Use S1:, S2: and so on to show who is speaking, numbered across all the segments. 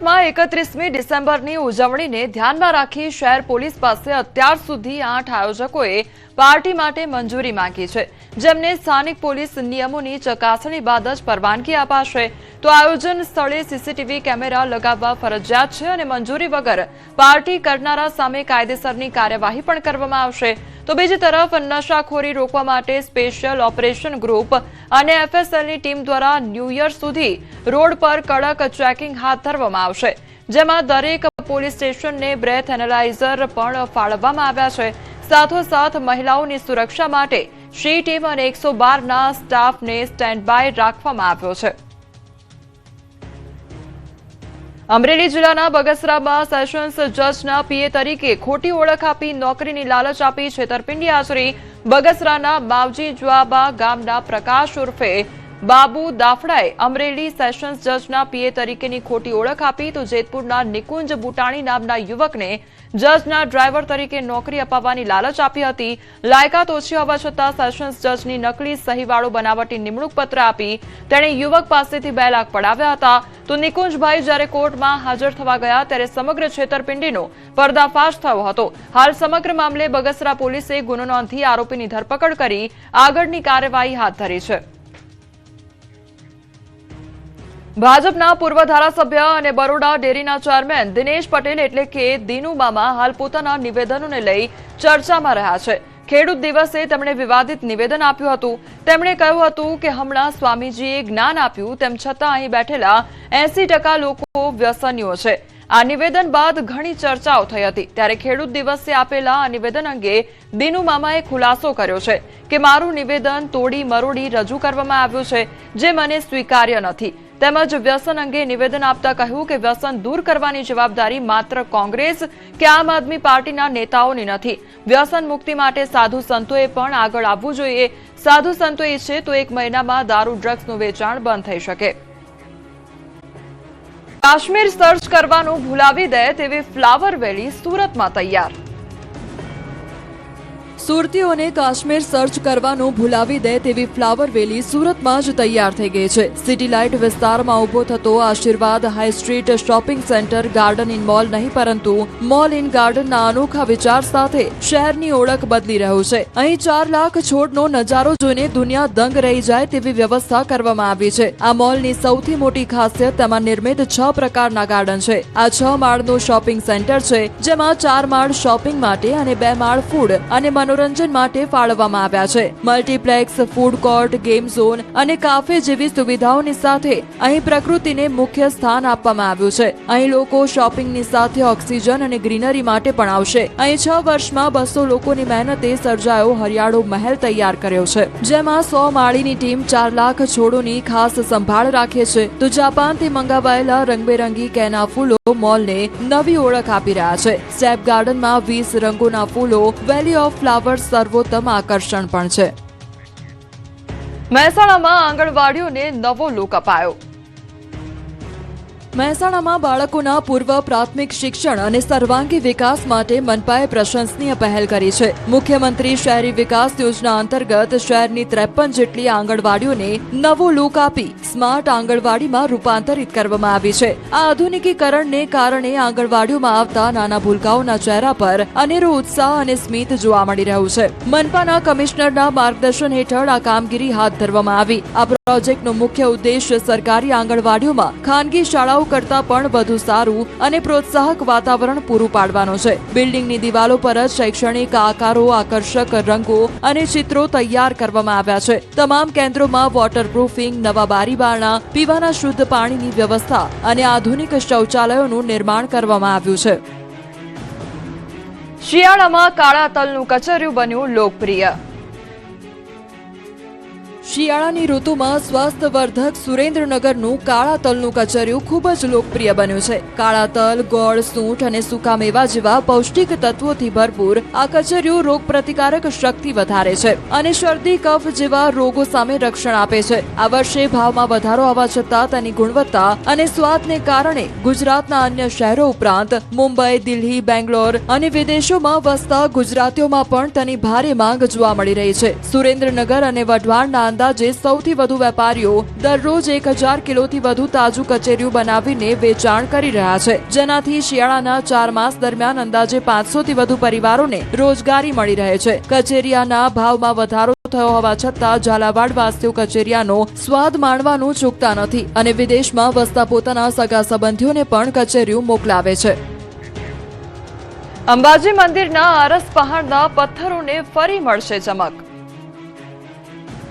S1: માં એકત્રીસમી ડિસેમ્બરની ઉજવણીને ધ્યાનમાં રાખી શહેર પોલીસ પાસે અત્યાર સુધી આઠ આયોજકોએ પાર્ટી માટે મંજૂરી માંગી છે. જેમને સ્થાનિક પોલીસ નિયમોની ચકાસણી બાદ જ પરવાનગી અપાશે. તો આયોજન સ્થળે સીસીટીવી કેમેરા લગાવવા ફરજિયાત છે અને મંજૂરી વગર પાર્ટી કરનારા સામે કાયદેસરની કાર્યવાહી પણ કરવામાં આવશે. તો બીજી તરફ, નશાખોરી રોકવા માટે સ્પેશિયલ ઓપરેશન ગ્રુપ અને એફએસએલની ટીમ દ્વારા ન્યૂ યર સુધી રોડ પર કડક ચેકિંગ હાથ ધરવામાં આવશે. જેમાં દરેક પોલીસ સ્ટેશનને બ્રેથ એનાલાઇઝર પણ ફાળવવામાં આવ્યા છે. સાથોસાથ મહિલાઓની સુરક્ષા માટે શ્રી ટીમ અને એકસો બારના સ્ટાફને સ્ટેન્ડ રાખવામાં આવ્યો છે. અમરેલી જિલ્લાના બગસરામાં સેશન્સ જજના પીએ તરીકે ખોટી ઓળખ આપી નોકરીની લાલચ આપી છેતરપિંડી આચરી બગસરાના માવજી જવાબા ગામના પ્રકાશ ઉર્ફે બાબુ દાફડાએ અમરેલી સેશન્સ જજના પીએ તરીકેની ખોટી ઓળખ આપી તો જેતપુરના નિકુંજ બુટાણી નામના યુવકને જજના ડ્રાઈવર તરીકે નોકરી અપાવવાની લાલચ આપી હતી. લાયકાત ઓછી હોવા છતાં સેશન્સ જજની નકલી સહીવાળો બનાવટી નિમણૂક પત્ર આપી તેણે યુવક પાસેથી બે લાખ પડાવ્યા હતા. તો નિકુંજભાઈ જ્યારે કોર્ટમાં હાજર થવા ગયા ત્યારે સમગ્ર છેતરપિંડીનો પર્દાફાશ થયો હતો. હાલ સમગ્ર મામલે બગસરા પોલીસે ગુનો નોંધી આરોપીની ધરપકડ કરી આગળની કાર્યવાહી હાથ ધરી છે. ભાજપના પૂર્વ ધારાસભ્ય અને બરોડા ડેરીના ચેરમેન દિનેશ પટેલ એટલે કે દિનુ મામા હાલ પોતાના નિવેદનોને લઈ ચર્ચામાં રહ્યા છે. ખેડૂત દિવસે તેમણે વિવાદિત નિવેદન આપ્યું હતું. તેમણે કહ્યું હતું કે હમણાં સ્વામીજીએ જ્ઞાન આપ્યું તેમ છતાં અહીં બેઠેલા એસી લોકો વ્યસનીઓ છે. આ નિવેદન બાદ ઘણી ચર્ચાઓ થઈ હતી. ત્યારે ખેડૂત દિવસે આપેલા આ નિવેદન અંગે દિનુ મામાએ ખુલાસો કર્યો છે કે મારું નિવેદન તોડી મરોડી રજૂ કરવામાં આવ્યું છે, જે મને સ્વીકાર્ય નથી. તેમજ વ્યસન અંગે નિવેદન આપતા કહ્યું કે વ્યસન દૂર કરવાની જવાબદારી માત્ર કોંગ્રેસ કે આમ આદમી પાર્ટીના નેતાઓની નથી. વ્યસન મુક્તિ માટે સાધુ સંતોએ પણ આગળ આવવું જોઈએ. સાધુ સંતો છે તો એક મહિનામાં દારૂ, ડ્રગ્સનું વેચાણ બંધ થઈ શકે. કાશ્મીર સર્ચ કરવાનું ભૂલાવી દે તેવી ફ્લાવર વેલી સુરતમાં તૈયાર.
S2: સુરતીઓને કાશ્મીર સર્ચ કરવાનું ભૂલાવી દે તેવી ફ્લાવર વેલી સુરતમાં જ તૈયાર થઈ ગઈ છે. સિટી લાઇટ વિસ્તારમાં ઊભો થતો Ashirwad high street shopping centre, garden in mall નહીં, પરંતુ મોલ ઇન ગાર્ડનના અનોખા વિચાર સાથે શહેરની ઓળખ બદલી રહ્યું છે. અહીં ચાર લાખ છોડનો નજારો જોઈને દુનિયા દંગ રહી જાય તેવી વ્યવસ્થા કરવામાં આવી છે. આ મોલની સૌથી મોટી ખાસિયત તેમાં નિર્મિત છ પ્રકારના ગાર્ડન છે. આ છ માળનું શોપિંગ સેન્ટર છે, જેમાં ચાર માળ શોપિંગ માટે અને બે માળ ફૂડ અને મનોરંજન માટે ફાળવવામાં આવ્યા છે. Multiplex, food court, game zone અને કાફે જેવી સુવિધાઓની સાથે અહીં પ્રકૃતિને મુખ્ય સ્થાન આપવામાં આવ્યું છે. અહીં લોકો શોપિંગની સાથે ઓક્સિજન અને ગ્રીનરી માટે પણ આવશે. અહીં છ વર્ષમાં બસો લોકોની મહેનતે સર્જાયો હરિયાળો મહેલ તૈયાર કર્યો છે. જેમાં સો માળીની ટીમ ચાર લાખ છોડોની ખાસ સંભાળ રાખે છે. તો જાપાનથી મંગાવાયેલા રંગબેરંગી કેના ફૂલો મોલને નવી ઓળખ આપી રહ્યા છે. સ્ટેપ ગાર્ડનમાં વીસ રંગોના ફૂલો, વેલી ઓફ ફ્લાવર્સ સર્વોત્તમ આકર્ષણ પણ છે.
S1: મહેસાણામાં આંગણવાડીઓને નવો લોક અપાયો.
S2: મહેસાણામાં બાળકોના પૂર્વ પ્રાથમિક શિક્ષણ અને સર્વાંગી વિકાસ માટે મનપાએ પ્રશંસનીય પહેલ કરી છે. મુખ્યમંત્રી શહેરી વિકાસ યોજના અંતર્ગત શહેરની ત્રેપન જેટલી આંગણવાડીઓને નવો લુક આપી સ્માર્ટ આંગણવાડીમાં રૂપાંતરિત કરવામાં આવી છે. આ આધુનિકીકરણને કારણે આંગણવાડીઓમાં આવતા નાના ભૂલકાઓના ચહેરા પર અનેરો ઉત્સાહ અને સ્મિત જોવા મળી રહ્યું છે. મનપાના કમિશનરના માર્ગદર્શન હેઠળ આ કામગીરી હાથ ધરવામાં આવી. આ પ્રોજેક્ટનો મુખ્ય ઉદ્દેશ સરકારી આંગણવાડીઓમાં ખાનગી શાળાઓ કરતાં પણ વધુ સારું અને પ્રોત્સાહક વાતાવરણ પૂરું પાડવાનો છે. બિલ્ડિંગની દિવાલો પર જ શૈક્ષણિક આકારો, આકર્ષક રંગો અને ચિત્રો તૈયાર કરવામાં આવ્યા છે. તમામ કેન્દ્રોમાં વોટરપ્રૂફિંગ નવા બારી બારણા પીવાના શુદ્ધ પાણીની વ્યવસ્થા અને આધુનિક શૌચાલયોનું નિર્માણ કરવામાં આવ્યું છે.
S1: શિયાળામાં કાળા તલનું કચરિયું બન્યું લોકપ્રિય.
S2: શિયાળાની ઋતુમાં સ્વાસ્થ્યવર્ધક સુરેન્દ્રનગરનું કાળા તલનું કચરિયું ખૂબ જ લોકપ્રિય બન્યું છે. કાળા તલ, ગોળ, સૂંઠ અને સૂકા મેવા જેવા પૌષ્ટિક તત્વોથી ભરપૂર આ કચરિયું રોગ પ્રતિકારક શક્તિ વધારે છે અને શરદી, કફ જેવા રોગો સામે રક્ષણ આપે છે. આ વર્ષે ભાવમાં વધારો આવવા છતાં તેની ગુણવત્તા અને સ્વાદને કારણે ગુજરાતના અન્ય શહેરો ઉપરાંત મુંબઈ, દિલ્હી, બેંગ્લોર અને વિદેશોમાં વસતા ગુજરાતીઓમાં પણ તેની ભારે માંગ જોવા મળી રહી છે. સુરેન્દ્રનગર અને વઢવાણના અંદાજે સૌથી વધુ વેપારીઓ દરરોજ એક હજાર કિલોથી વધુ તાજું કચેરીયું બનાવીને વેચાણ કરી રહ્યા છે. જેનાથી શિયાળાના ચાર માસ દરમિયાન અંદાજે પાંચસોથી વધુ પરિવારોને રોજગારી મળી રહે છે. કચેરીયાના ભાવમાં વધારો થયો હોવા છતાં ઝાલાવાડ વાસીઓ કચેરિયાનો સ્વાદ માણવાનું ચૂકતા નથી અને વિદેશમાં વસતા પોતાના સગા સંબંધીઓને પણ કચેરીઓ મોકલાવે છે.
S1: અંબાજી મંદિરના આરસ પહાડના પથ્થરોને ફરી મળશે ચમક.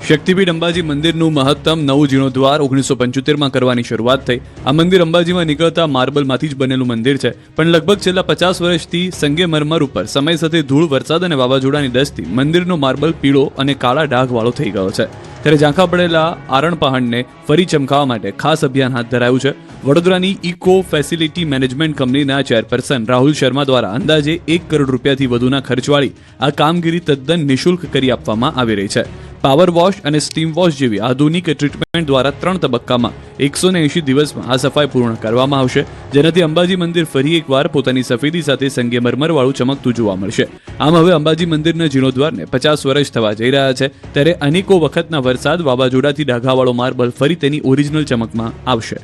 S3: શક્તિપીઠ અંબાજી મંદિરનું મહત્તમ નવું જીર્ણોદ્વાર ઓગણીસો પંચોતેરમાં કરવાની શરૂઆત થઈ. આ મંદિર અંબાજીમાં નીકળતા માર્બલમાંથી જ બનેલું મંદિર છે. પણ લગભગ છેલ્લા પચાસ વર્ષથી સંગેમરમર ઉપર સમય સાથે ધૂળ, વરસાદ અને વાવાઝોડાની દસથી મંદિરનો માર્બલ પીળો અને કાળા ડાઘવાળો થઈ ગયો છે. ત્યારે ઝાંખા પડેલા આરણ પહાડને ફરી ચમકાવવા માટે ખાસ અભિયાન હાથ ધરાયું છે. વડોદરાની ઇકો ફેસિલિટી મેનેજમેન્ટ કંપનીના ચેરપર્સન રાહુલ શર્મા દ્વારા અંદાજે એક કરોડ રૂપિયાથી વધુના ખર્ચવાળી આ કામગીરી તદ્દન નિઃશુલ્ક કરી આપવામાં આવી રહી છે. પાવર વોશ અને સ્ટીમ વોશ જેવી આધુનિક ટ્રીટમેન્ટ દ્વારા ત્રણ તબક્કામાં એકસો ને એંશી દિવસમાં આ સફાઈ પૂર્ણ કરવામાં આવશે. જેનાથી અંબાજી મંદિર ફરી એકવાર પોતાની સફેદી સાથે સંગેમરમરવાળું ચમકતું જોવા મળશે. આમ હવે અંબાજી મંદિરના જીર્ણોદ્વારને પચાસ વર્ષ થવા જઈ રહ્યા છે. ત્યારે અનેકો વખતના વરસાદ, વાવાઝોડાથી ડાઘાવાળો માર્બલ ફરી તેની ઓરિજિનલ ચમકમાં આવશે.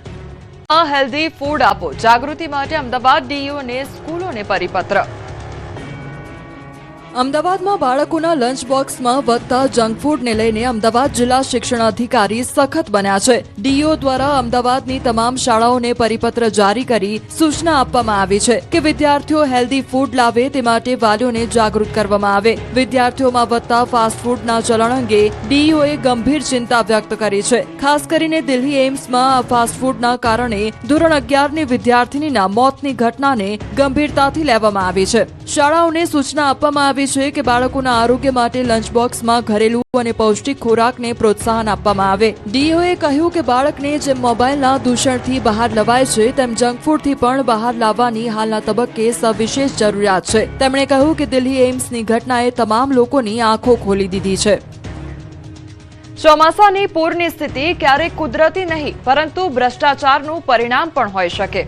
S1: હેલ્ધી ફૂડ આપો. જાગૃતિ માટે અમદાવાદ ડીઈઓને સ્કૂલોને પરિપત્ર.
S2: અમદાવાદમાં બાળકોના લંચ બોક્સમાં વધતા જંક ફૂડને લઈને અમદાવાદ જિલ્લા શિક્ષણ અધિકારી સખત બન્યા છે. ડીઓ દ્વારા અમદાવાદની તમામ શાળાઓને પરિપત્ર જારી કરી સૂચના આપવામાં આવી છે કે વિદ્યાર્થીઓ હેલ્ધી ફૂડ લાવે તે માટે વાલીઓને જાગૃત કરવામાં આવે. વિદ્યાર્થીઓમાં વધતા ફાસ્ટ ફૂડના ચલણ અંગે ડીઈઓએ ગંભીર ચિંતા વ્યક્ત કરી છે. ખાસ કરીને દિલ્હી એમ્સમાં આ ફાસ્ટ ફૂડના કારણે ધોરણ અગિયારની વિદ્યાર્થીનીના મોતની ઘટનાને ગંભીરતાથી લેવામાં આવી છે. શાળાઓને સૂચના આપવામાં આવી છે કે બાળકોના આરોગ્ય માટે લંચ બોક્સમાં ઘરેલું અને પૌષ્ટિક ખોરાકને પ્રોત્સાહન આપવામાં આવે. ડીઓએ કહ્યું કે બાળકને જેમ મોબાઈલના દૂષણથી બહાર લવાય છે, તેમ જંક ફૂડથી પણ બહાર લાવવાની હાલના તબક્કે સવિશેષ જરૂરિયાત છે. તેમણે કહ્યું કે દિલ્હી એઇમ્સની ઘટનાએ તમામ લોકોની આંખો ખોલી દીધી છે.
S1: ચોમાસાની પૂરની સ્થિતિ ક્યારેક કુદરતી નહીં, પરંતુ ભ્રષ્ટાચારનું પરિણામ પણ હોઈ શકે.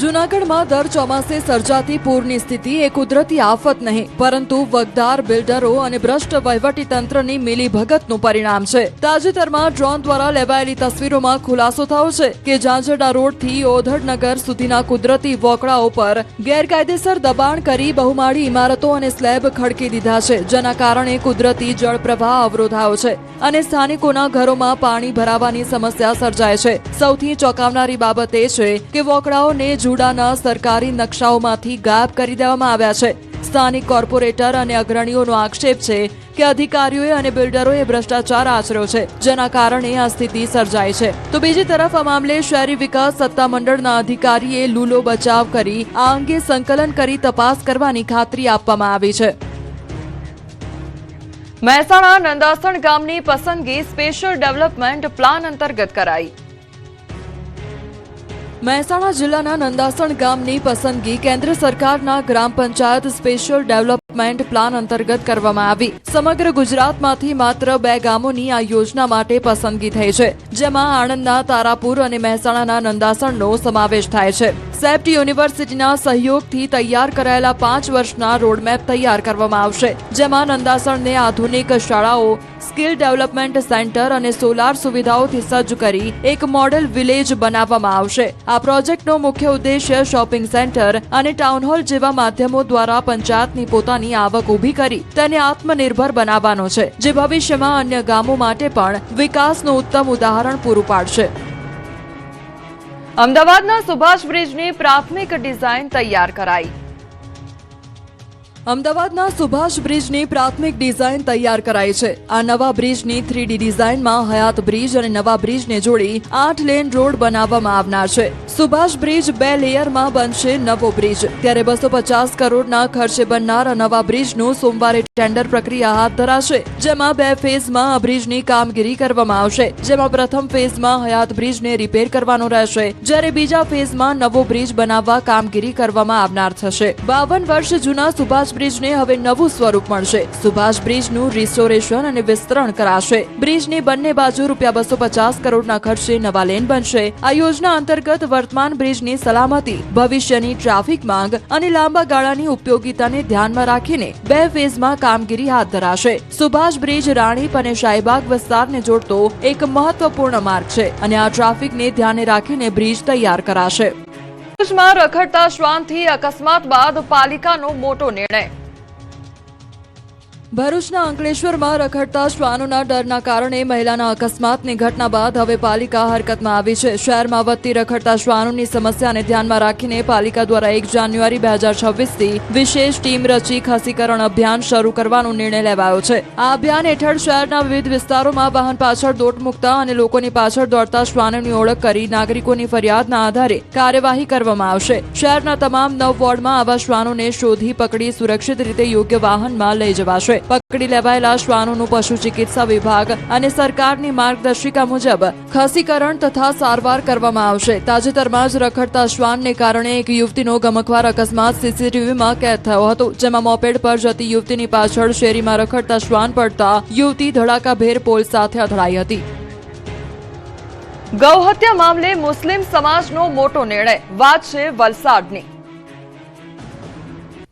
S2: જૂનાગઢમાં દર ચોમાસે સર્જાતી પૂરની સ્થિતિ એ કુદરતી આફત નહીં, પરંતુ વગદાર બિલ્ડરો અને ભ્રષ્ટ વહીવટી તંત્રની મિલીભગતનું પરિણામ છે. તાજેતરમાં ડ્રોન દ્વારા લેવાયેલી તસવીરોમાં ખુલાસો થયો છે કે ઝાંઝરડા રોડથી ઓધડનગર સુધીના કુદરતી વોકડાઓ પર ગેરકાયદેસર દબાણ કરી બહુમાળી ઇમારતો અને સ્લેબ ખડકી દીધા છે, જેના કારણે કુદરતી જળ પ્રવાહ અવરોધાયો છે અને સ્થાનિકોના ઘરોમાં પાણી ભરાવાની સમસ્યા સર્જાય છે. સૌથી ચોંકાવનારી બાબત એ છે કે વોકડાઓને જુડાના સરકારી નકશાઓમાંથી ગાયબ કરી દેવામાં આવ્યા છે. સ્થાનિક કોર્પોરેટર અને અગ્રણીઓનો આક્ષેપ છે કે અધિકારીઓએ અને બિલ્ડરોએ ભ્રષ્ટાચાર આચર્યો છે, જેના કારણે આ સ્થિતિ સર્જાય છે. તો બીજી તરફ આ મામલે શહેરી વિકાસ સત્તામંડળના અધિકારીએ લૂલો બચાવ કરી, આ અંગે સંકલન કરી તપાસ કરવાની ખાતરી આપવામાં આવી છે.
S1: મહેસાણા નંદાસણ ગામની પસંદગી સ્પેશિયલ ડેવલપમેન્ટ પ્લાન અંતર્ગત કરાઈ.
S2: મહેસાણા જિલ્લાના નંદાસણ ગામની પસંદગી કેન્દ્ર સરકારના gram panchayat special development plan અંતર્ગત કરવામાં આવી. સમગ્ર ગુજરાતમાંથી માત્ર બે ગામોની આ યોજના માટે પસંદગી થઈ છે, જેમાં આણંદના તારાપુર અને મહેસાણાના નંદાસણનો સમાવેશ થાય છે. સેપ્ટ યુનિવર્સિટીના સહયોગથી તૈયાર કરાયેલા પાંચ વર્ષના રોડમેપ તૈયાર કરવામાં આવશે, જેમાં નંદાસણને આધુનિક શાળાઓ, સ્કિલ ડેવલપમેન્ટ સેન્ટર અને સોલાર સુવિધાઓથી સજ્જ કરી એક મોડેલ વિલેજ બનાવવામાં આવશે. આ પ્રોજેક્ટનો મુખ્ય ઉદ્દેશ્ય શોપિંગ સેન્ટર અને ટાઉન હોલ જેવા માધ્યમો દ્વારા પંચાયતની પોતાની આવક ઊભી કરી તેને આત્મનિર્ભર બનાવવાનો છે, જે ભવિષ્યમાં અન્ય ગામો માટે પણ વિકાસનું ઉત્તમ ઉદાહરણ પૂરું પાડશે.
S1: અમદાવાદના સુભાષ બ્રિજની પ્રાથમિક ડિઝાઇન તૈયાર કરાઈ.
S2: અમદાવાદના સુભાષ બ્રિજની પ્રાથમિક ડિઝાઇન તૈયાર કરાઈ છે. આ નવા બ્રિજની થ્રીડી ડિઝાઇનમાં હયાત બ્રિજ અને નવા બ્રિજને જોડી આઠ લેન રોડ બનાવવામાં આવનાર છે. સુભાષ બ્રિજ બે લેયરમાં બનશે નવો બ્રિજ. ત્યારે બસો પચાસ કરોડના ખર્ચે બનનાર નવા બ્રિજનું સોમવારે ટેન્ડર પ્રક્રિયા હાથ ધરાશે, જેમાં બે ફેઝમાં આ બ્રિજની કામગીરી કરવામાં આવશે. જેમાં પ્રથમ ફેઝમાં હયાત બ્રિજને રિપેર કરવાનો રહેશે, જ્યારે બીજા ફેઝમાં નવો બ્રિજ બનાવવા કામગીરી કરવામાં આવનાર થશે. બાવન વર્ષ જૂના સુભાષ બ્રિજને હવે નવું સ્વરૂપ મળશે. સુભાષ બ્રિજનું રિસ્ટોરેશન અને વિસ્તરણ કરાશે. બ્રિજની બંને બાજુ રૂપિયા બસો પચાસ કરોડના ખર્ચે નવા લેન બનશે. આ યોજના અંતર્ગત વર્તમાન બ્રિજની સલામતી, ભવિષ્યની ટ્રાફિક માંગ અને લાંબા ગાળાની ઉપયોગિતાને ધ્યાનમાં રાખીને બે ફેઝમાં કામગીરી હાથ ધરાશે. સુભાષ બ્રિજ, રાણીપ અને શાહીબાગ વિસ્તારને જોડતો એક મહત્વપૂર્ણ માર્ગ છે અને આ ટ્રાફિકને ધ્યાને રાખીને બ્રિજ તૈયાર કરાશે.
S1: ભુજમાં રખડતા શ્વાનથી અકસ્માત બાદ પાલિકાનો મોટો નિર્ણય
S2: ભરૂચના અંકલેશ્વરમાં રખડતા શ્વાનોના ડરના કારણે મહિલાના અકસ્માતની ઘટના બાદ હવે પાલિકા હરકતમાં આવી છે. શહેરમાં વધતી રખડતા શ્વાનોની સમસ્યાને ધ્યાનમાં રાખીને પાલિકા દ્વારા એક જાન્યુઆરી બે હજાર છવ્વીસથી વિશેષ ટીમ રચી ખસીકરણ અભિયાન શરૂ કરવાનો નિર્ણય લેવાયો છે. આ અભિયાન હેઠળ શહેરના વિવિધ વિસ્તારોમાં વાહન પાછળ દોટ મૂકતા અને લોકોની પાછળ દોડતા શ્વાનોની ઓળખ કરી નાગરિકોની ફરિયાદના આધારે કાર્યવાહી કરવામાં આવશે. શહેરના તમામ નવ વોર્ડમાં આવા શ્વાનોને શોધી પકડી સુરક્ષિત રીતે યોગ્ય વાહનમાં લઈ જવાશે. પકડી લેવાયેલા શ્વાનોનું પશુ ચિકિત્સા વિભાગ અને સરકારની માર્ગદર્શિકા મુજબ ખસીકરણ તથા સારવાર કરવામાં આવશે. તાજેતરમાં જ રખડતા શ્વાનને કારણે એક યુવતીનો ગમકવાર અકસ્માત સીસીટીવીમાં કેદ થયો હતો. જેમાં મોપેડ પર જતી યુવતીની પાછળ શેરીમાં રખડતા શ્વાન પડતા યુવતી ધડાકાભેર પોલ સાથે અથડાઈ હતી.
S1: ગૌહત્યા મામલે મુસ્લિમ સમાજનો મોટો નિર્ણય. વાત છે વલસાડની.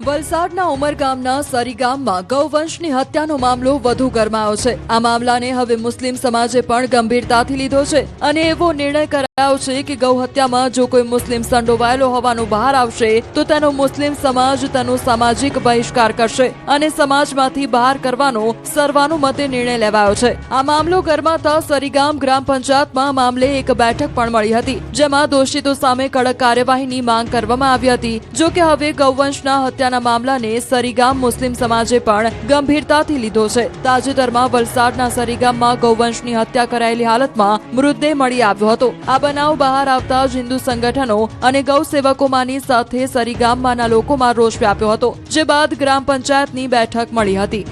S2: વલસાડના ઉમરગામના સરી ગામમાં ગૌવંશની હત્યાનો મામલો વધુ ગરમાયો છે. આ મામલાને હવે મુસ્લિમ સમાજે પણ ગંભીરતાથી લીધો છે અને એવો નિર્ણય છે કે ગૌ હત્યામાં જો કોઈ મુસ્લિમ સંડોવાયેલો હોવાનું બહાર આવશે, તો તેનો મુસ્લિમ સમાજ તેનો સામાજિક બહિષ્કાર કરશે અને સમાજમાંથી બહાર કરવાનો સર્વાનુમતે નિર્ણય લેવાયો છે. આ મામલો ગરમાતા સરીગામ ગ્રામ પંચાયતમાં મામલે એક બેઠક પણ મળી હતી, જેમાં દોષિતો સામે કડક કાર્યવાહીની માંગ કરવામાં આવી હતી. જો કે હવે ગૌવંશના હત્યાના મામલાને સરીગામ મુસ્લિમ સમાજે પણ ગંભીરતાથી લીધો છે. તાજેતરમાં વલસાડના સરીગામમાં ગૌવંશની હત્યા કરાયેલી હાલતમાં મૃતદેહ મળી આવ્યો હતો. આ બનાવ બહાર આવતા જ હિન્દુ સંગઠનો અને ગૌ સેવકોમાંની સાથે સરીગામમાંના લોકોમાં રોષ વ્યાપ્યો હતો, જે બાદ ગ્રામ પંચાયતની બેઠક મળી હતી.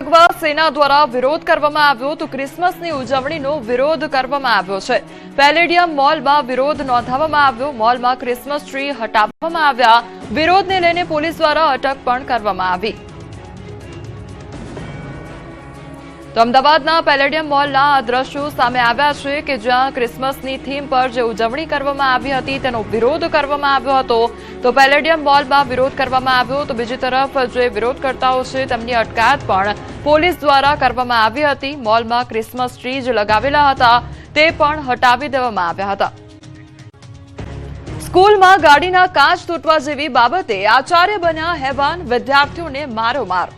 S1: ભગવા સેના દ્વારા વિરોધ કરવામાં આવ્યો તો ક્રિસમસની ઉજવણીનો વિરોધ કરવામાં આવ્યો છે. પેલેડિયમ મોલમાં વિરોધ નોંધાવવામાં આવ્યો, મોલમાં ક્રિસમસ ટ્રી હટાવવામાં આવ્યા. વિરોધને લઈને પોલીસ દ્વારા અટક પણ કરવામાં આવી. તો અમદાવાદના પેલેડિયમ મોલના આ દ્રશ્યો સામે આવ્યા છે કે જ્યાં ક્રિસમસની થીમ પર જે ઉજવણી કરવામાં આવી હતી તેનો વિરોધ કરવામાં આવ્યો હતો. તો પેલેડિયમ મોલમાં વિરોધ કરવામાં આવ્યો તો બીજી તરફ જે વિરોધકર્તાઓ છે તેમની અટકાયત પણ પોલીસ દ્વારા કરવામાં આવી હતી. મોલમાં ક્રિસમસ ટ્રી જે લગાવેલા હતા. તે પણ હટાવી દેવામાં આવ્યા હતા. સ્કૂલમાં ગાડીના કાચ તૂટવા જેવી બાબતે આચાર્ય બન્યા હેવાન વિદ્યાર્થીઓને મારો માર.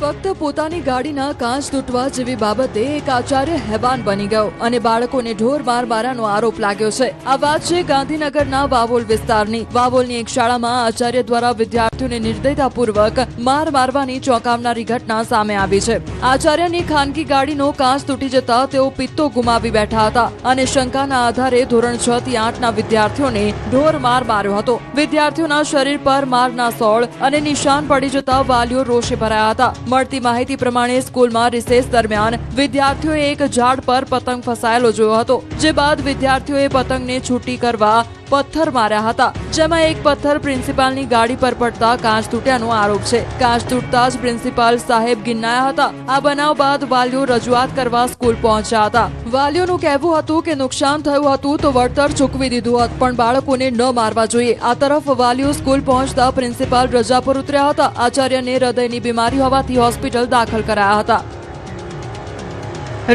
S2: ફક્ત પોતાની ગાડીના કાચ તૂટવા જેવી બાબતે એક આચાર્ય હેવાન બની ગયો અને બાળકોને ઢોર માર મારાનો આરોપ લાગ્યો છે. આ વાત છે ગાંધીનગરના વાવોલ વિસ્તારની. વાવોલની એક શાળામાં આચાર્ય દ્વારા વિદ્યાર્થીઓને નિર્દયતાપૂર્વક માર મારવાની ચોંકાવનારી ઘટના સામે આવી છે. આચાર્યની ખાનગી ગાડીનો કાચ તૂટી જતા તેઓ પિત્તો ગુમાવી બેઠા હતા અને શંકાના આધારે ધોરણ છ થી આઠના વિદ્યાર્થીઓને ઢોર માર માર્યો હતો. વિદ્યાર્થીઓના શરીર પર મારના સોળ અને નિશાન પડી જતા વાલીઓ રોષે ભરાયા હતા. મળતી માહિતી પ્રમાણે સ્કૂલમાં રિસેસ દરમિયાન વિદ્યાર્થીઓએ એક ઝાડ પર પતંગ ફસાયેલો જોયો હતો, જે બાદ વિદ્યાર્થીઓએ પતંગને છૂટી કરવા પથ્થર માર્યા હતા, જેમાં એક પથ્થર પ્રિન્સિપાલની ગાડી પર પડતા કાચ તૂટ્યાનો આરોપ છે. કાચ તૂટતા જ પ્રિન્સિપાલ સાહેબ ગિન્નાયા હતા. આ બનાવ બાદ વાલીઓ રજૂઆત કરવા સ્કૂલ પહોંચ્યા હતા. વાલીઓનું કહેવું હતું કે નુકસાન થયું હતું તો વળતર ચૂકવી દીધું હતું, પણ બાળકોને ન મારવા જોઈએ. આ તરફ વાલીઓ સ્કૂલ પહોંચતા પ્રિન્સિપાલ રજા પર ઉતર્યા હતા. આચાર્યને હૃદયની બીમારી હોવાથી હોસ્પિટલ દાખલ કરાયા હતા.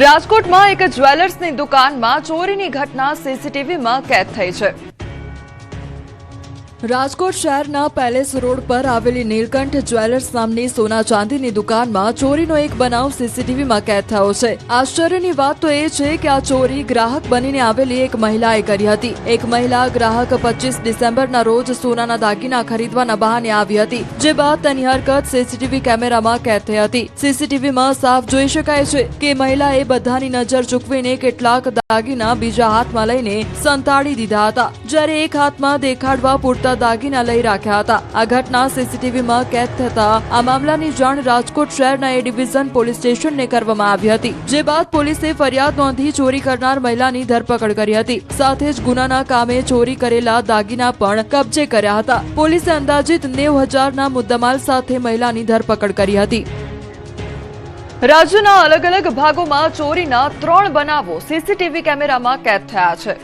S1: રાજકોટમાં એક જ્વેલર્સની દુકાનમાં ચોરીની ઘટના સીસીટીવીમાં કેદ થઈ છે.
S2: રાજકોટ શહેરના પેલેસ રોડ પર આવેલી નીલકંઠ જ્વેલર્સ નામની સોના ચાંદીની દુકાનમાં ચોરીનો એક બનાવ સીસીટીવીમાં કેદ થયો છે. આશ્ચર્યની વાત તો એ છે કે આ ચોરી ગ્રાહક બનીને આવેલી એક મહિલાએ કરી હતી. એક મહિલા ગ્રાહક પચીસ ડિસેમ્બરના રોજ સોનાના દાગીના ખરીદવાના બહાને આવી હતી, જે બાદ તેની હરકત સીસીટીવી કેમેરામાં કેદ થઈ હતી. સીસીટીવીમાં સાફ જોઈ શકાય છે કે મહિલાએ બધાની નજર ચૂકવીને કેટલાક દાગીના બીજા હાથમાં લઈને સંતાડી દીધા હતા. જ્યારે એક હાથમાં દેખાડવા પૂરતા તેના દાગીના લઈ રાખ્યા હતા. આ ઘટના સીસીટીવીમાં કેદ થતા આ મામલાની જાણ રાજકોટ શહેરના એ ડિવિઝન પોલીસ સ્ટેશનને કરવામાં આવી હતી, જે બાદ પોલીસે ફરિયાદ નોંધી ચોરી કરનાર મહિલાની ધરપકડ કરી હતી. સાથે જ ગુનાના કામે ચોરી કરેલા દાગીના પણ કબજે કર્યા હતા. પોલીસે અંદાજિત નેવ હજારના મુદ્દામાલ સાથે મહિલાની ધરપકડ કરી હતી.
S1: રાજ્યના અલગ અલગ ભાગોમાં ચોરીના ત્રણ બનાવો સીસીટીવી કેમેરામાં કેદ થયા છે.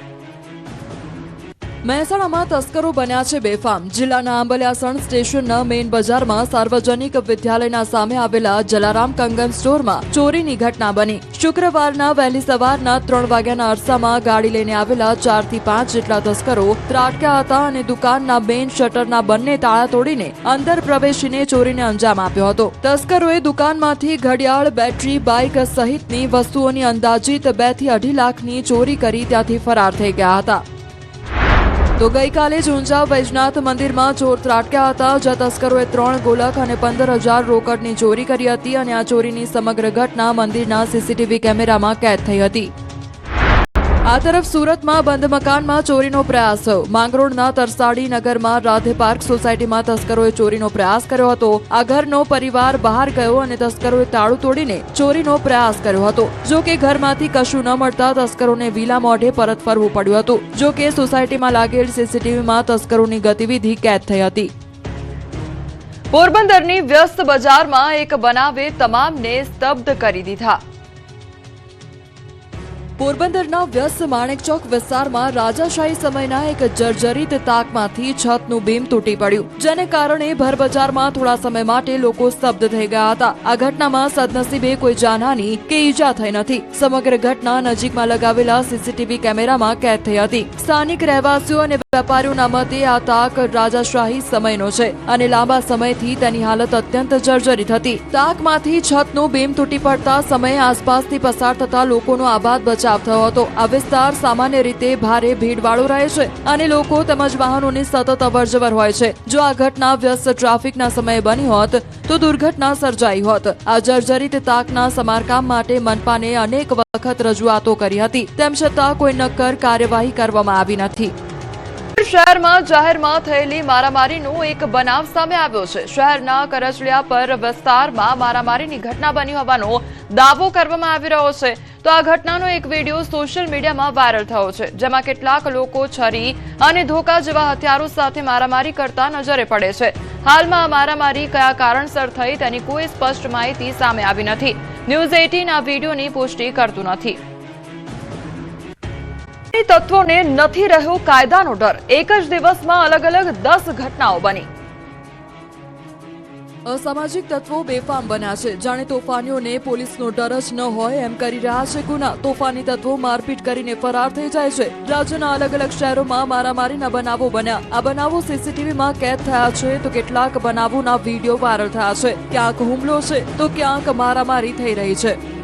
S2: મહેસાણામાં તસ્કરો બન્યા છે બેફામ. જિલ્લાના આંબલિયાસણ સ્ટેશનના મેઇન બજારમાં સાર્વજનિક વિદ્યાલયના સામે આવેલા જલારામ કંગન સ્ટોરમાં ચોરીની ઘટના બની. શુક્રવારના વહેલી સવારના ત્રણ વાગ્યાના અરસામાં ગાડી લઈને આવેલા ચારથી પાંચ જેટલા તસ્કરો ત્રાટક્યા હતા અને દુકાનના મેઇન શટરના બંને તાળા તોડીને અંદર પ્રવેશીને ચોરીને અંજામ આપ્યો હતો. તસ્કરોએ દુકાનમાંથી ઘડિયાળ, બેટરી, બાઇક સહિતની વસ્તુઓની અંદાજિત બેથી અઢી લાખની ચોરી કરી ત્યાંથી ફરાર થઈ ગયા હતા. તો ગઈકાલે જ ઊંઝા વૈજનાથ મંદિરમાં ચોર ત્રાટક્યા હતા. જ્યાં તસ્કરોએ ત્રણ ગોલક અને પંદર હજાર રોકડની ચોરી કરી હતી અને આ ચોરીની સમગ્ર ઘટના મંદિરના સીસીટીવી કેમેરામાં કેદ થઈ હતી. આ તરફ સુરતમાં બંધ મકાનમાં ચોરીનો પ્રયાસ. થયો માંગરોળના તરસાડી નગરમાં રાધે પાર્ક સોસાયટીમાં તસ્કરોએ ચોરીનો પ્રયાસ કર્યો હતો. આ ઘરનો પરિવાર બહાર ગયો અને તસ્કરોએ તાળું તોડીને ચોરીનો પ્રયાસ કર્યો હતો. જો કે ઘરમાંથી કશું ન મળતા તસ્કરોને વિલા મોઢે પરત ફરવું પડ્યું હતું. જો કે સોસાયટીમાં લાગેલ સીસીટીવીમાં તસ્કરોની ગતિવિધિ કેદ થઈ હતી.
S1: પોરબંદરની વ્યસ્ત બજારમાં એક બનાવે તમામને સ્તબ્ધ કરી દીધા.
S2: પોરબંદરના વ્યસ્ત માણેકચોક વિસ્તારમાં રાજાશાહી સમયના એક જર્જરિત તાકમાંથી છતનું બીમ તૂટી પડ્યું, જેને કારણે ભરબજારમાં થોડા સમય માટે લોકો સ્તબ્ધ થઈ ગયા હતા. આ ઘટનામાં સદનસીબે કોઈ જાનહાની કે ઈજા થઈ નથી. સમગ્ર ઘટના નજીકમાં લગાવેલા સીસીટીવી કેમેરામાં કેદ થઈ હતી. સ્થાનિક રહેવાસીઓ અને વેપારીઓના મતે આ તાક રાજાશાહી સમયનો છે અને લાંબા સમયથી તેની હાલત અત્યંત જર્જરિત હતી. તાકમાંથી છતનું બીમ તૂટી પડતા સમયે આસપાસથી પસાર થતા લોકોનો આબાદ બચાવ થયો હતો. આ વિસ્તાર સામાન્ય રીતે ભારે ભીડવાળો રહે છે અને લોકો તેમજ વાહનોની સતત અવરજવર હોય છે. જો આ ઘટના વ્યસ્ત ટ્રાફિકના સમયે બની હોત, તો દુર્ઘટના સર્જાઈ હોત. આ જર્જરિત તાકના સમારકામ માટે મનપાને અનેક વખત રજૂઆતો કરી હતી. તેમ છતાં કોઈ નક્કર કાર્યવાહી કરવામાં આવી નથી.
S1: શહેરમાં જાહેરમાં થયેલી મારામારીનો એક બનાવ સામે આવ્યો છે. શહેરના કરચલિયા પર વિસ્તારમાં મારામારીની ઘટના બની હોવાનો દાવો કરવામાં આવી રહ્યો છે. તો આ ઘટનાનો એક વીડિયો સોશિયલ મીડિયામાં વાયરલ થયો છે, જેમાં કેટલાક લોકો છરી અને ધોકા જેવા હથિયારો સાથે મારામારી કરતા નજરે પડે છે. હાલમાં આ મારામારી કયા કારણસર થઈ તેની કોઈ સ્પષ્ટ માહિતી સામે આવી નથી. ન્યૂઝ એટીન આ વિડીયોની પુષ્ટિ કરતું નથી. તત્વોને નથી રહ્યો કાયદાનો ડર. એક જ દિવસમાં અલગ અલગ દસ ઘટનાઓ બની.
S2: અસામાજિક તત્વો બેફામ બન્યા છે. જાણે તોફાનીઓને પોલીસનો ડર જ ન હોય એમ કરી રહ્યા છે ગુના. તોફાની તત્વો મારપીટ કરીને ફરાર થઈ જાય છે. રાજ્યના અલગ અલગ શહેરોમાં મારામારીના બનાવો બન્યા. આ બનાવો સીસીટીવીમાં કેદ થયા છે તો કેટલાક બનાવોના વીડિયો વાયરલ થયા છે. ક્યાંક હુમલો છે તો ક્યાંક મારામારી થઈ રહી છે.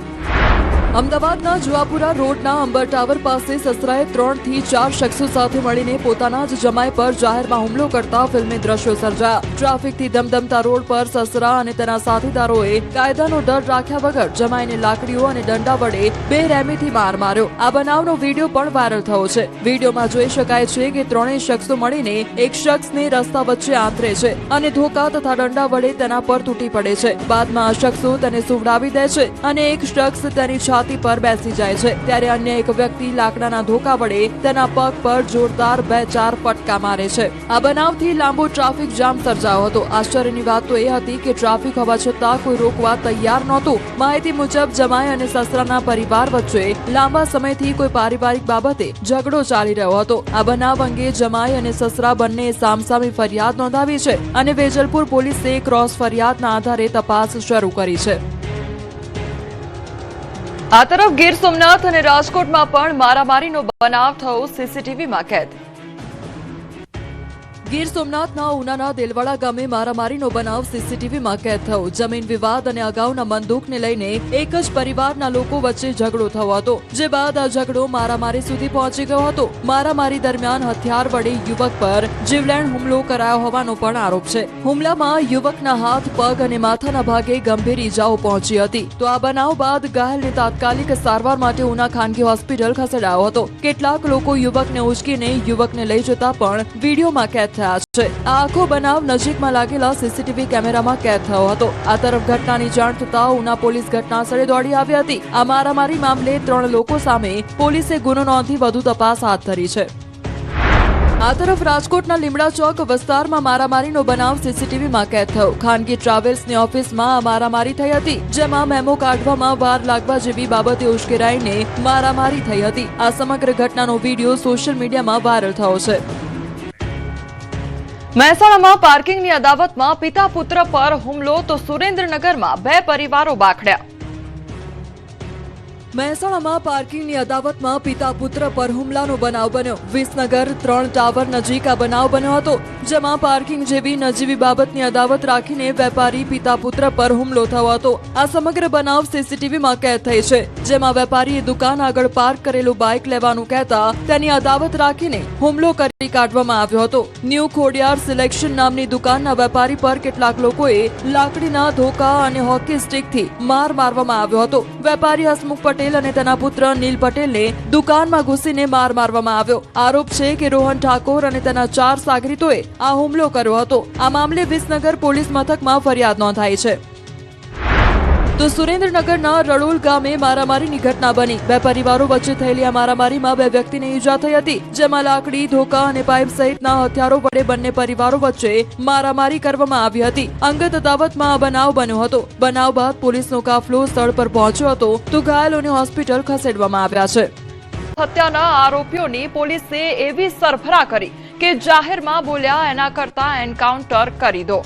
S2: અમદાવાદના જુવાપુરા રોડના અંબર ટાવર પાસે સસરાએ ત્રણથી ચાર શખ્સો સાથે મળીને પોતાના જ જમાઈ પર જાહેરમાં હુમલો કરતા ફિલ્મી દ્રશ્યો સર્જાયા. ટ્રાફિકથી ધમધમતા રોડ પર સસરા અને તેના સાથીદારોએ કાયદાનો ડર રાખ્યા વગર જમાઈને લાકડીઓ અને દંડા વડે બે રેમીથી માર માર્યો. આ બનાવનો વીડિયો પણ વાયરલ થયો છે. વિડીયોમાં જોઈ શકાય છે કે ત્રણેય શખ્સો મળીને એક શખ્સને રસ્તા વચ્ચે આંતરે છે અને ધોકા તથા દંડા વડે તેના પર તૂટી પડે છે. બાદમાં આ શખ્સો તેને સુવડાવી દે છે અને એક શખ્સ તેની છાતી પર બેસી જાય છે. ત્યારે અન્ય એક વ્યક્તિ લાકડાના ધોકા વડે તેના પગ પર જોરદાર બે ચાર ફટકા મારે છે. આ બનાવથી લાંબો ટ્રાફિક જામ સર્જાયો હતો. આશ્ચર્યની વાત તો એ હતી કે ટ્રાફિક હોવા છતાં કોઈ રોકવા તૈયાર નહોતું. માહિતી મુજબ જમાઈ અને સસરાના પરિવાર વચ્ચે લાંબા સમયથી કોઈ પારિવારિક બાબતે ઝઘડો ચાલી રહ્યો હતો. આ બનાવ અંગે જમાઈ અને સસરા બંને સામસામી ફરિયાદ નોંધાવી છે અને વેજલપુર પોલીસે ક્રોસ ફરિયાદના આધારે તપાસ શરૂ કરી છે.
S1: આ તરફ ગીર સોમનાથ અને રાજકોટમાં પણ મારામારીનો બનાવ થયો. સીસીટીવીમાં કેદ
S2: ગીર સોમનાથના ઉનાના દેલવાડા ગામે મારામારીનો બનાવ સીસીટીવીમાં કેદ થયો. જમીન વિવાદ અને અગાઉના બંદૂકને લઈને એક જ પરિવારના લોકો વચ્ચે ઝઘડો થયો હતો, જે બાદ આ ઝઘડો મારામારી સુધી પહોંચી ગયો હતો. મારામારી દરમિયાન હથિયાર વડે યુવક પર જીવલેણ હુમલો કરાયો હોવાનો પણ આરોપ છે. હુમલામાં યુવકના હાથ, પગ અને માથાના ભાગે ગંભીર ઈજાઓ પહોંચી હતી. તો આ બનાવ બાદ ઘાયલને તાત્કાલિક સારવાર માટે ઉના ખાનગી હોસ્પિટલ ખસેડાયો હતો. કેટલાક લોકો યુવકને ઉચકીને યુવકને લઈ જતા પણ વિડીયોમાં કેદ થયા છે. આ આખો બનાવ નજીકમાં લાગેલા સીસીટીવી કેમેરામાં કેદ થયો હતો. આ તરફ ઘટનાની જાણ થતા ઉના પોલીસ ઘટના સ્થળે દોડી આવી હતી. આ મારામારી મામલે ત્રણ લોકો સામે પોલીસે ગુનો નોંધી વધુ તપાસ હાથ ધરી છે. આ તરફ રાજકોટના લીમડા ચોક વિસ્તારમાં મારામારીનો બનાવ સીસીટીવીમાં કેદ થયો. ખાનગી ટ્રાવેલ્સની ઓફિસમાં મારામારી થઈ હતી, જેમાં મેમો કાઢવામાં વાર લાગવા જેવી બાબતે ઉશ્કેરાઈને મારામારી થઈ હતી. આ સમગ્ર ઘટનાનો વીડિયો સોશિયલ મીડિયામાં વાયરલ થયો છે.
S1: મહેસાણામાં પાર્કિંગની અદાવતમાં પિતા પુત્ર પર હુમલો તો સુરેન્દ્રનગરમાં બે પરિવારો બાખડ્યા.
S2: મહેસાણામાં પાર્કિંગની અદાવતમાં પિતા પુત્ર પર હુમલાનો બનાવ બન્યો. વિસનગર ત્રણ ટાવર નજીક આ બનાવ બન્યો હતો, જેમાં પાર્કિંગ જેવી નજીવી બાબતની અદાવત રાખીને વેપારી પિતા પુત્ર પર હુમલો થયો હતો. આ સમગ્ર બનાવ સીસીટીવીમાં કેદ થઈ છે, જેમાં વેપારીએ દુકાન આગળ પાર્ક કરેલું બાઇક લેવાનું કહેતા તેની અદાવત રાખીને હુમલો કરી કાઢવામાં આવ્યો હતો. ન્યૂ ખોડિયાર સિલેક્શન નામની દુકાનના વેપારી પર કેટલાક લોકોએ લાકડીના ધોકા અને હોકી સ્ટિકથી માર મારવામાં આવ્યો હતો. વેપારી હસમુખ પટેલ અને તેના પુત્ર નીલ પટેલને દુકાનમાં ઘૂસીને માર મારવામાં આવ્યો. આરોપ છે કે રોહન ઠાકોર અને તેના ચાર સાગરીતોએ આ હુમલો કર્યો હતો. આ મામલે વિસનગર પોલીસ મથકમાં ફરિયાદ નોંધાઈ છે. તો સુરેન્દ્રનગરના રડોલ ગામે મારામારીની ઘટના બની. બે પરિવારો વચ્ચે થયેલી આ મારામારીમાં બે વ્યક્તિને ઈજા થઈ હતી. જેમાં લાકડી, ધોકા અને પાઇપ સહિતના હથિયારો વડે બંને પરિવારો વચ્ચે મારામારી કરવામાં આવી હતી. અંગત અદાવતમાં આ બનાવ બન્યો હતો. બનાવ બાદ પોલીસનો કાફલો સ્થળ પર પહોંચ્યો હતો. તો ઘાયલોને હોસ્પિટલ ખસેડવામાં આવ્યા છે.
S1: હત્યાના આરોપીઓની પોલીસે એવી સરફરા કરી કે જાહેરમાં બોલ્યા એના કરતા એન્કાઉન્ટર કરી દો.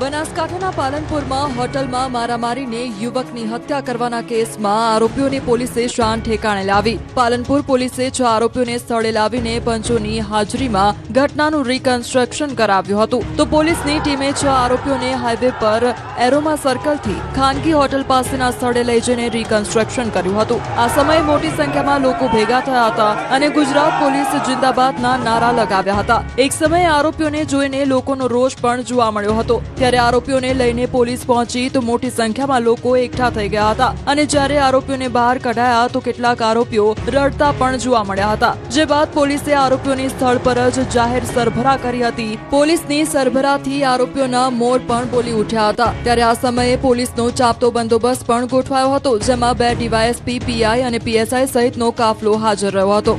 S2: બનાસકાંઠાના પાલનપુરમાં હોટલમાં મારામારીને યુવકની હત્યા કરવાના કેસમાં આરોપીઓની પોલીસે શાન ઠેકાણે લાવી. પાલનપુર પોલીસે છ આરોપીઓને સ્થળે લાવીને પંચોની હાજરીમાં ઘટનાનું રિકન્સ્ટ્રક્શન કરાવ્યું હતું. તો પોલીસની ટીમે છ આરોપીઓને હાઈવે પર એરોમા સર્કલથી ખાનગી હોટલ પાસેના સ્થળે લઈ જઈને રિકન્સ્ટ્રક્શન કર્યું હતું. આ સમયે મોટી સંખ્યામાં લોકો ભેગા થયા હતા અને ગુજરાત પોલીસ જિંદાબાદના નારા લગાવ્યા હતા. એક સમયે આરોપીઓને જોઈને લોકોનો રોષ પણ જોવા મળ્યો હતો. ત્યારે આરોપીઓને લઈને પોલીસ પહોંચી તો મોટી સંખ્યામાં લોકો એકઠા થઈ ગયા હતા. અને જ્યારે આરોપીઓને બહાર કઢાયા તો કેટલાક આરોપીઓ રડતા પણ જોવા મળ્યા હતા. જે બાદ પોલીસે આરોપીઓની સ્થળ પર જ જાહેર સરભરા કરી હતી. પોલીસની સરભરાથી આરોપીઓના મોર પણ બોલી ઉઠ્યા હતા. ત્યારે આ સમયે પોલીસનો ચાપતો બંદોબસ્ત પણ ગોઠવાયો હતો, જેમાં બે ડીવાયએસપી, પીઆઈ અને પીએસઆઈ સહિતનો કાફલો હાજર રહ્યો હતો.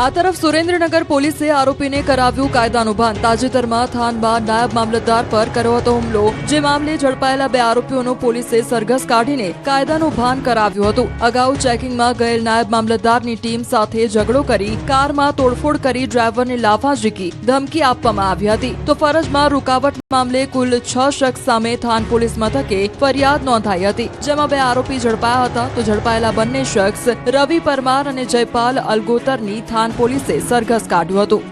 S2: આ તરફ સુરેન્દ્રનગર પોલીસે આરોપીને કરાવ્યું કાયદાનું ભાન. તાજેતરમાં થાનમાં નાયબ મામલતદાર પર કર્યો હતો હુમલો. જે મામલે ઝડપાયેલા બે આરોપીઓનો પોલીસે સરઘસ કાઢીને કાયદાનું ભાન કરાવ્યું હતું. અગાઉ ચેકિંગમાં ગયેલ નાયબ મામલતદારની ટીમ સાથે ઝઘડો કરી, કારમાં તોડફોડ કરી ડ્રાઈવરને લાફા ઝીકી ધમકી આપવામાં આવી હતી. તો ફરજમાં રૂકાવટ મામલે કુલ છ શખ્સ સામે થાન પોલીસ મથકે ફરિયાદ નોંધાઈ હતી. જેમાં બે આરોપી ઝડપાયા હતા. તો ઝડપાયેલા બંને શખ્સ રવિ પરમાર અને જયપાલ અલગોતરની થાન પોલીસે સરઘસ કાઢ્યું હતું.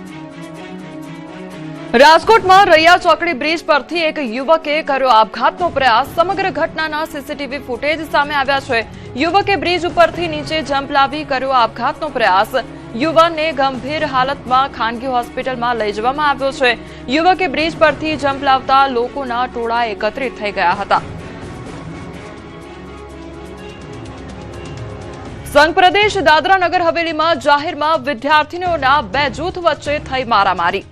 S1: રાજકોટમાં રૈયા ચોકડી બ્રિજ પરથી એક યુવકે કર્યો આપઘાતનો પ્રયાસ. સમગ્ર ઘટનાના સીસીટીવી ફૂટેજ સામે આવ્યા છે. યુવકે બ્રિજ ઉપરથી નીચે જમ્પ લાવી કર્યો આપઘાતનો પ્રયાસ. યુવાનને ગંભીર હાલતમાં ખાનગી હોસ્પિટલમાં લઈ જવામાં આવ્યો છે. યુવકે બ્રિજ પરથી જમ્પ લાવતા લોકોના ટોળા એકત્રિત થઈ ગયા હતા. સંઘ પ્રદેશ દાદરા નગર હવેલીમાં જાહેરમાં વિદ્યાર્થીનીઓના બે જૂથ વચ્ચે થઈ મારામારી.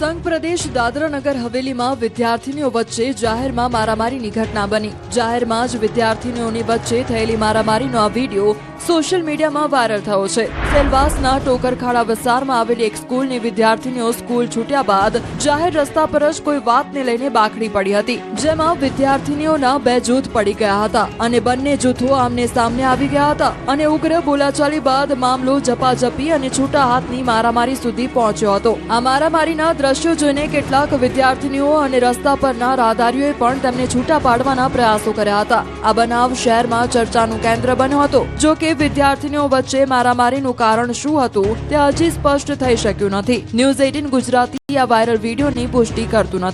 S2: સંઘ પ્રદેશ દાદરાનગર હવેલીમાં વિદ્યાર્થીનીઓ વચ્ચે જાહેરમાં મારામારીની ઘટના બની. જાહેરમાં જ વિદ્યાર્થીનીઓની વચ્ચે થયેલી મારામારીનો આ વીડિયો સોશિયલ મીડિયામાં વાયરલ થયો છે. સેલવાસના ટોકરખાડા વિસ્તારમાં આવેલી એક સ્કૂલની વિદ્યાર્થીનીઓ સ્કૂલ છૂટ્યા બાદ જાહેર રસ્તા પર જ કોઈ વાતને લઈને બાખડી પડી હતી. જેમાં વિદ્યાર્થીનીઓના બે જૂથ પડી ગયા હતા અને બંને જૂથો આમને સામને આવી ગયા હતા અને ઉગ્ર બોલાચાલી બાદ મામલો ઝપાઝપી અને છૂટા હાથની મારામારી સુધી પહોંચ્યો હતો. આ મારામારીના દ્રશ્યો જોઈને કેટલાક વિદ્યાર્થીનીઓ અને રસ્તા પરના રાહદારીઓએ પણ તેમને છૂટા પાડવાના પ્રયાસો કર્યા હતા. આ બનાવ શહેરમાં ચર્ચાનું કેન્દ્ર બન્યો હતો. જો કે વિદ્યાર્થીનીઓ વચ્ચે મારામારીનું કારણ શું હતું તે હજી સ્પષ્ટ થઈ શક્યું નથી. ન્યૂઝ એઇટીન ગુજરાતી આ વાયરલ વિડીયોની પુષ્ટિ કરતું નથી.